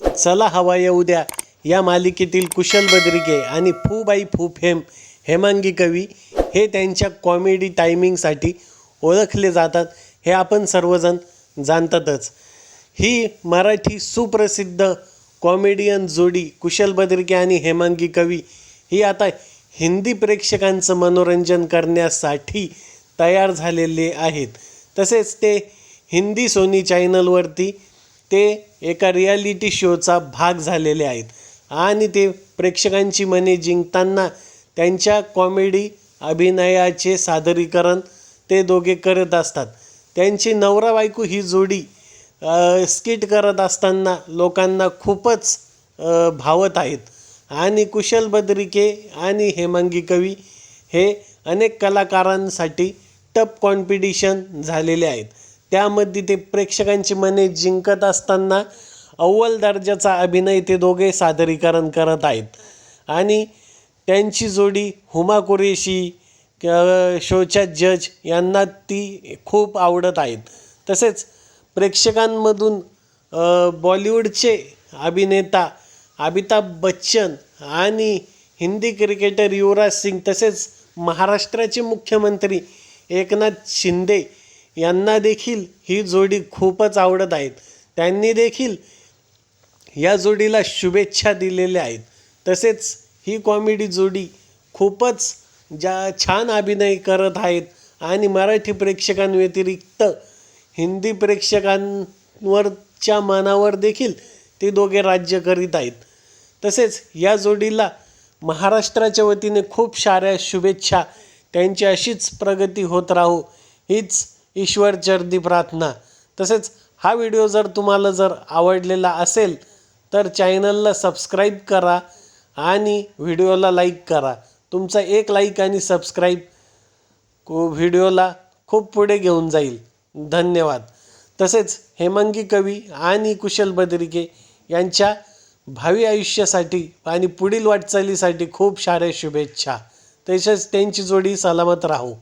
चला हवा येऊ द्या. या मालिकेतील कुशल बद्रिके आणि फू बाई फू फेम हेमांगी कवी हे त्यांच्या कॉमेडी टायमिंगसाठी ओळखले जातात. हे आपण सर्वजण जाणतातच. ही मराठी सुप्रसिद्ध कॉमेडियन जोडी कुशल बद्रिके आणि हेमांगी कवी ही आता हिंदी प्रेक्षकांचं मनोरंजन करण्यासाठी तयार झालेले आहेत. तसेच ते हिंदी सोनी चॅनलवरती ते एका रियालिटी शोचा भाग झालेले आहेत. आणि ते प्रेक्षकांची मने जिंकताना त्यांच्या कॉमेडी अभिनयाचे सादरीकरण ते दोघे करत असतात. त्यांची नवरा बायको ही जोडी स्किट करत असताना लोकांना खूपच भावत आहेत. आणि कुशल बद्रिके आणि हेमांगी कवी हे अनेक कलाकारांसाठी टप कॉम्पिटिशन झालेले आहेत. त्यामध्ये ते प्रेक्षकांची मने जिंकत असताना अव्वल दर्जाचा अभिनय ते दोघे सादरीकरण करत आहेत. आणि त्यांची जोडी हुमा कुरेशी शोच्या जज यांना ती खूप आवडत आहेत. तसेच प्रेक्षकांमधून बॉलिवूडचे अभिनेता अमिताभ बच्चन आणि हिंदी क्रिकेटर युवराज सिंग तसेच महाराष्ट्राचे मुख्यमंत्री एकनाथ शिंदे यांना देखील ही जोडी खूपच आवडत आहेत. त्यांनी देखील या जोडीला शुभेच्छा दिलेल्या आहेत. तसेच ही कॉमेडी जोडी खूपच ज्या छान अभिनय करत आहेत आणि मराठी प्रेक्षकांव्यतिरिक्त हिंदी प्रेक्षकांवरच्या मनावर देखील ते दोघे राज्य करीत आहेत. तसेच या जोडीला महाराष्ट्राच्या वतीने खूप साऱ्या शुभेच्छा. त्यांची अशीच प्रगती होत राहो. हीच ईश्वरचरणी प्रार्थना. तसेच हा व्हिडिओ जर तुम्हाला जर आवडलेला असेल तर चॅनलला सबस्क्राईब करा आणि व्हिडिओला लाईक करा. तुमचा एक लाईक आणि सबस्क्राईब को व्हिडिओला खूप पुढे घेऊन जाईल. धन्यवाद. तसेच हेमांगी कवी आणि कुशल बद्रिके यांच्या भावी आयुष्यासाठी आणि पुढील वाटचालीसाठी खूप साऱ्या शुभेच्छा. तसेच त्यांची जोडी सलामत राहो.